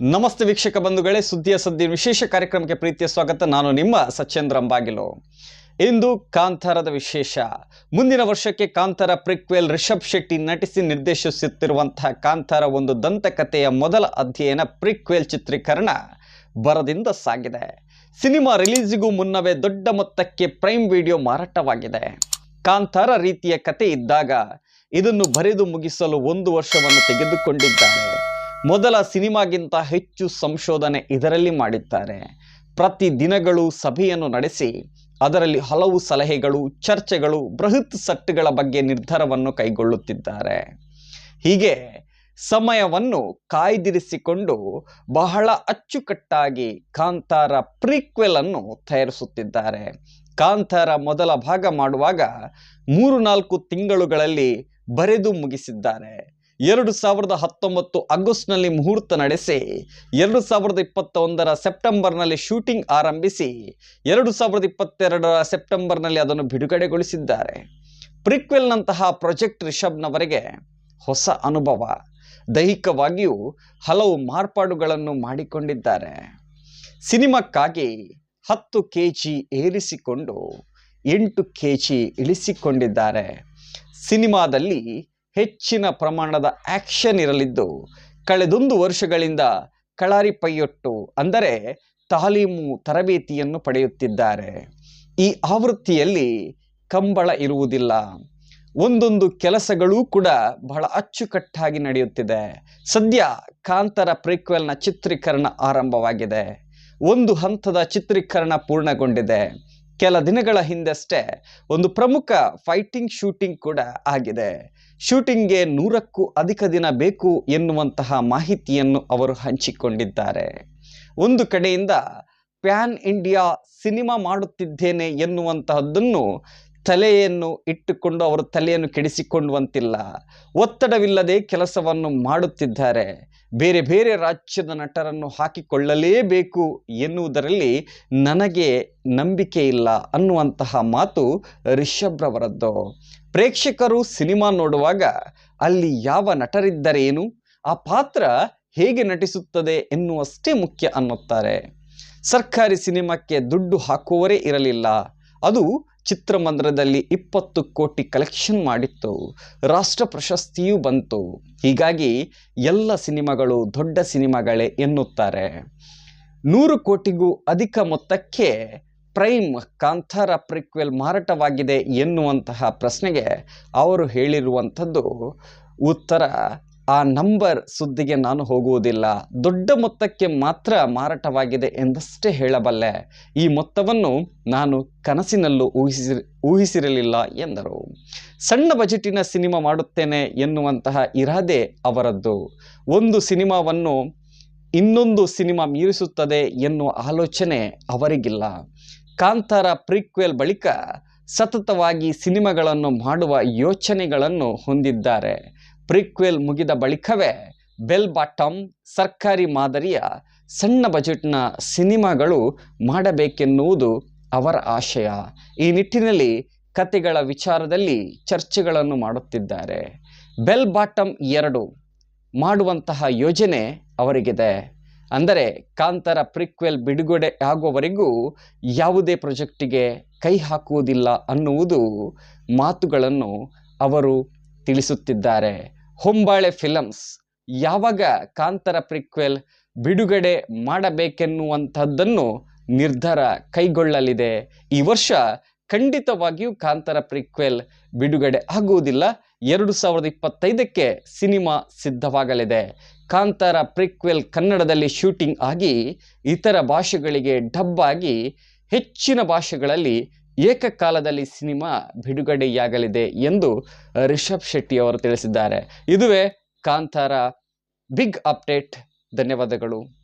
ನಮಸ್ತೆ ವೀಕ್ಷಕ ಬಂಧುಗಳೇ, ಸುದ್ದಿಯ ಸದ್ದಿ ವಿಶೇಷ ಕಾರ್ಯಕ್ರಮಕ್ಕೆ ಪ್ರೀತಿಯ ಸ್ವಾಗತ. ನಾನು ನಿಮ್ಮ ಸಚೇಂದ್ರ ಅಂಬಾಗಿಲು. ಇಂದು ಕಾಂತಾರದ ವಿಶೇಷ. ಮುಂದಿನ ವರ್ಷಕ್ಕೆ ಕಾಂತಾರ ಪ್ರಿಕ್ವೆಲ್ ರಿಷಬ್ ಶೆಟ್ಟಿ ನಟಿಸಿ ನಿರ್ದೇಶಿಸುತ್ತಿರುವಂತಹ ಕಾಂತಾರ ಒಂದು ದಂತಕಥೆಯ ಮೊದಲ ಅಧ್ಯಯನ ಪ್ರಿಕ್ವೆಲ್ ಚಿತ್ರೀಕರಣ ಬರದಿಂದ ಸಾಗಿದೆ. ಸಿನಿಮಾ ರಿಲೀಸಿಗೂ ಮುನ್ನವೇ ದೊಡ್ಡ ಮೊತ್ತಕ್ಕೆ ಪ್ರೈಮ್ ವಿಡಿಯೋ ಮಾರಾಟವಾಗಿದೆ. ಕಾಂತಾರ ರೀತಿಯ ಕತೆ ಇದ್ದಾಗ ಇದನ್ನು ಬರೆದು ಮುಗಿಸಲು ಒಂದು ವರ್ಷವನ್ನು ತೆಗೆದುಕೊಂಡಿದ್ದಾರೆ. ಮೊದಲ ಸಿನಿಮಾಗಿಂತ ಹೆಚ್ಚು ಸಂಶೋಧನೆ ಇದರಲ್ಲಿ ಮಾಡಿದ್ದಾರೆ. ಪ್ರತಿ ದಿನಗಳು ಸಭೆಯನ್ನು ನಡೆಸಿ, ಅದರಲ್ಲಿ ಹಲವು ಸಲಹೆಗಳು, ಚರ್ಚೆಗಳು, ಬೃಹತ್ ಸಟ್ಟುಗಳ ಬಗ್ಗೆ ನಿರ್ಧಾರವನ್ನು ಕೈಗೊಳ್ಳುತ್ತಿದ್ದಾರೆ. ಹೀಗೆ ಸಮಯವನ್ನು ಕಾಯ್ದಿರಿಸಿಕೊಂಡು ಬಹಳ ಅಚ್ಚುಕಟ್ಟಾಗಿ ಕಾಂತಾರ ಪ್ರೀಕ್ವೆಲ್ ಅನ್ನು ತಯಾರಿಸುತ್ತಿದ್ದಾರೆ. ಕಾಂತಾರ ಮೊದಲ ಭಾಗ ಮಾಡುವಾಗ ಮೂರು ನಾಲ್ಕು ತಿಂಗಳುಗಳಲ್ಲಿ ಬರೆದು ಮುಗಿಸಿದ್ದಾರೆ. ಎರಡು ಸಾವಿರದ ಹತ್ತೊಂಬತ್ತು ಆಗಸ್ಟ್ನಲ್ಲಿ ಮುಹೂರ್ತ ನಡೆಸಿ, ಎರಡು ಸಾವಿರದ ಇಪ್ಪತ್ತ ಒಂದರ ಸೆಪ್ಟೆಂಬರ್ನಲ್ಲಿ ಶೂಟಿಂಗ್ ಆರಂಭಿಸಿ, ಎರಡು ಸಾವಿರದ ಇಪ್ಪತ್ತೆರಡರ ಸೆಪ್ಟೆಂಬರ್ನಲ್ಲಿ ಅದನ್ನು ಬಿಡುಗಡೆಗೊಳಿಸಿದ್ದಾರೆ. ಪ್ರಿಕ್ವೆಲ್ನಂತಹ ಪ್ರಾಜೆಕ್ಟ್ ರಿಷಬ್ನವರಿಗೆ ಹೊಸ ಅನುಭವ. ದೈಹಿಕವಾಗಿಯೂ ಹಲವು ಮಾರ್ಪಾಡುಗಳನ್ನು ಮಾಡಿಕೊಂಡಿದ್ದಾರೆ. ಸಿನಿಮಾಕ್ಕಾಗಿ ಹತ್ತು ಕೆ ಜಿ ಏರಿಸಿಕೊಂಡು ಎಂಟು ಕೆ ಜಿ ಇಳಿಸಿಕೊಂಡಿದ್ದಾರೆ. ಸಿನಿಮಾದಲ್ಲಿ ಹೆಚ್ಚಿನ ಪ್ರಮಾಣದ ಆಕ್ಷನ್ ಇರಲಿದ್ದು, ಕಳೆದೊಂದು ವರ್ಷಗಳಿಂದ ಕಳಾರಿ ಪೈಯೊಟ್ಟು, ಅಂದರೆ ತಾಲೀಮು ತರಬೇತಿಯನ್ನು ಪಡೆಯುತ್ತಿದ್ದಾರೆ. ಈ ಆವೃತ್ತಿಯಲ್ಲಿ ಕಂಬಳ ಇರುವುದಿಲ್ಲ. ಒಂದೊಂದು ಕೆಲಸಗಳೂ ಕೂಡ ಬಹಳ ಅಚ್ಚುಕಟ್ಟಾಗಿ ನಡೆಯುತ್ತಿದೆ. ಸದ್ಯ ಕಾಂತರ ಪ್ರಿಕ್ವೆಲ್ನ ಚಿತ್ರೀಕರಣ ಆರಂಭವಾಗಿದೆ. ಒಂದು ಹಂತದ ಚಿತ್ರೀಕರಣ ಪೂರ್ಣಗೊಂಡಿದೆ. ಕೆಲ ದಿನಗಳ ಹಿಂದಷ್ಟೇ ಒಂದು ಪ್ರಮುಖ ಫೈಟಿಂಗ್ ಶೂಟಿಂಗ್ ಕೂಡ ಆಗಿದೆ. ಶೂಟಿಂಗ್ಗೆ ನೂರಕ್ಕೂ ಅಧಿಕ ದಿನ ಬೇಕು ಎನ್ನುವಂತಹ ಮಾಹಿತಿಯನ್ನು ಅವರು ಹಂಚಿಕೊಂಡಿದ್ದಾರೆ. ಒಂದು ಕಡೆಯಿಂದ ಪ್ಯಾನ್ ಇಂಡಿಯಾ ಸಿನಿಮಾ ಮಾಡುತ್ತಿದ್ದೇನೆ ಎನ್ನುವಂತಹದ್ದನ್ನು ತಲೆಯನ್ನು ಇಟ್ಟುಕೊಂಡು ಅವರು ತಲೆಯನ್ನು ಕೆಡಿಸಿಕೊಳ್ಳುವಂತಿಲ್ಲ. ಒತ್ತಡವಿಲ್ಲದೆ ಕೆಲಸವನ್ನು ಮಾಡುತ್ತಿದ್ದಾರೆ. ಬೇರೆ ಬೇರೆ ರಾಜ್ಯದ ನಟರನ್ನು ಹಾಕಿಕೊಳ್ಳಲೇಬೇಕು ಎನ್ನುವುದರಲ್ಲಿ ನನಗೆ ನಂಬಿಕೆ ಇಲ್ಲ ಅನ್ನುವಂತಹ ಮಾತು ರಿಷಬ್ರವರದ್ದು ಪ್ರೇಕ್ಷಕರು ಸಿನಿಮಾ ನೋಡುವಾಗ ಅಲ್ಲಿ ಯಾವ ನಟರಿದ್ದರೇನು ಆ ಪಾತ್ರ ಹೇಗೆ ನಟಿಸುತ್ತದೆ ಎನ್ನುವಷ್ಟೇ ಮುಖ್ಯ ಅನ್ನುತ್ತಾರೆ. ಸರ್ಕಾರಿ ಸಿನಿಮಾಕ್ಕೆ ದುಡ್ಡು ಹಾಕುವರೇ ಇರಲಿಲ್ಲ. ಅದು ಚಿತ್ರಮಂದಿರದಲ್ಲಿ ಇಪ್ಪತ್ತು ಕೋಟಿ ಕಲೆಕ್ಷನ್ ಮಾಡಿತ್ತು. ರಾಷ್ಟ್ರ ಪ್ರಶಸ್ತಿಯೂ ಬಂತು. ಹೀಗಾಗಿ ಎಲ್ಲ ಸಿನಿಮಾಗಳು ದೊಡ್ಡ ಸಿನಿಮಾಗಳೇ ಎನ್ನುತ್ತಾರೆ. ನೂರು ಕೋಟಿಗೂ ಅಧಿಕ ಮೊತ್ತಕ್ಕೆ ಪ್ರೈಮ್ ಕಾಂತಾರ ಪ್ರಿಕ್ವೆಲ್ ಮಾರಾಟವಾಗಿದೆ ಎನ್ನುವಂತಹ ಪ್ರಶ್ನೆಗೆ ಅವರು ಹೇಳಿರುವಂಥದ್ದು ಉತ್ತರ, ಆ ನಂಬರ್ ಸುದ್ದಿಗೆ ನಾನು ಹೋಗುವುದಿಲ್ಲ. ದೊಡ್ಡ ಮೊತ್ತಕ್ಕೆ ಮಾತ್ರ ಮಾರಾಟವಾಗಿದೆ ಎಂದಷ್ಟೇ ಹೇಳಬಲ್ಲೆ. ಈ ಮೊತ್ತವನ್ನು ನಾನು ಕನಸಿನಲ್ಲೂ ಊಹಿಸಿ ಊಹಿಸಿರಲಿಲ್ಲ ಎಂದರು. ಸಣ್ಣ ಬಜೆಟಿನ ಸಿನಿಮಾ ಮಾಡುತ್ತೇನೆ ಎನ್ನುವಂತಹ ಇರಾದೆ ಅವರದ್ದು. ಒಂದು ಸಿನಿಮಾವನ್ನು ಇನ್ನೊಂದು ಸಿನಿಮಾ ಮೀರಿಸುತ್ತದೆ ಎನ್ನುವ ಆಲೋಚನೆ ಅವರಿಗಿಲ್ಲ. ಕಾಂತಾರ ಪ್ರೀಕ್ವೆಲ್ ಬಳಿಕ ಸತತವಾಗಿ ಸಿನಿಮಾಗಳನ್ನು ಮಾಡುವ ಯೋಚನೆಗಳನ್ನು ಹೊಂದಿದ್ದಾರೆ. ಪ್ರೀಕ್ವೆಲ್ ಮುಗಿದ ಬಳಿಕವೇ ಬೆಲ್ ಬಾಟಮ್ ಸರ್ಕಾರಿ ಮಾದರಿಯ ಸಣ್ಣ ಬಜೆಟ್ನ ಸಿನಿಮಾಗಳು ಮಾಡಬೇಕೆನ್ನುವುದು ಅವರ ಆಶಯ. ಈ ನಿಟ್ಟಿನಲ್ಲಿ ಕತೆಗಳ ವಿಚಾರದಲ್ಲಿ ಚರ್ಚೆಗಳನ್ನು ಮಾಡುತ್ತಿದ್ದಾರೆ. ಬೆಲ್ ಬಾಟಮ್ ಎರಡು ಮಾಡುವಂತಹ ಯೋಜನೆ ಅವರಿಗಿದೆ. ಅಂದರೆ ಕಾಂತರ ಪ್ರಿಕ್ವೆಲ್ ಬಿಡುಗಡೆ ಆಗುವವರೆಗೂ ಯಾವುದೇ ಪ್ರೊಜೆಕ್ಟಿಗೆ ಕೈ ಹಾಕುವುದಿಲ್ಲ ಅನ್ನುವುದು ಮಾತುಗಳನ್ನು ಅವರು ತಿಳಿಸುತ್ತಿದ್ದಾರೆ. ಹೊಂಬಾಳೆ ಫಿಲಮ್ಸ್ ಯಾವಾಗ ಕಾಂತರ ಪ್ರಿಕ್ವೆಲ್ ಬಿಡುಗಡೆ ಮಾಡಬೇಕೆನ್ನುವಂಥದ್ದನ್ನು ನಿರ್ಧಾರ ಕೈಗೊಳ್ಳಲಿದೆ. ಈ ವರ್ಷ ಖಂಡಿತವಾಗಿಯೂ ಕಾಂತರ ಪ್ರಿಕ್ವೆಲ್ ಬಿಡುಗಡೆ ಆಗುವುದಿಲ್ಲ. ಎರಡು ಸಾವಿರದ ಇಪ್ಪತ್ತೈದಕ್ಕೆ ಸಿನಿಮಾ ಸಿದ್ಧವಾಗಲಿದೆ. ಕಾಂತಾರ ಪ್ರಿಕ್ವೆಲ್ ಕನ್ನಡದಲ್ಲಿ ಶೂಟಿಂಗ್ ಆಗಿ ಇತರ ಭಾಷೆಗಳಿಗೆ ಡಬ್ ಆಗಿ ಹೆಚ್ಚಿನ ಭಾಷೆಗಳಲ್ಲಿ ಏಕಕಾಲದಲ್ಲಿ ಸಿನಿಮಾ ಬಿಡುಗಡೆಯಾಗಲಿದೆ ಎಂದು ರಿಷಬ್ ಶೆಟ್ಟಿ ಅವರು ತಿಳಿಸಿದ್ದಾರೆ. ಇದುವೇ ಕಾಂತಾರ ಬಿಗ್ ಅಪ್ಡೇಟ್ ಧನ್ಯವಾದಗಳು.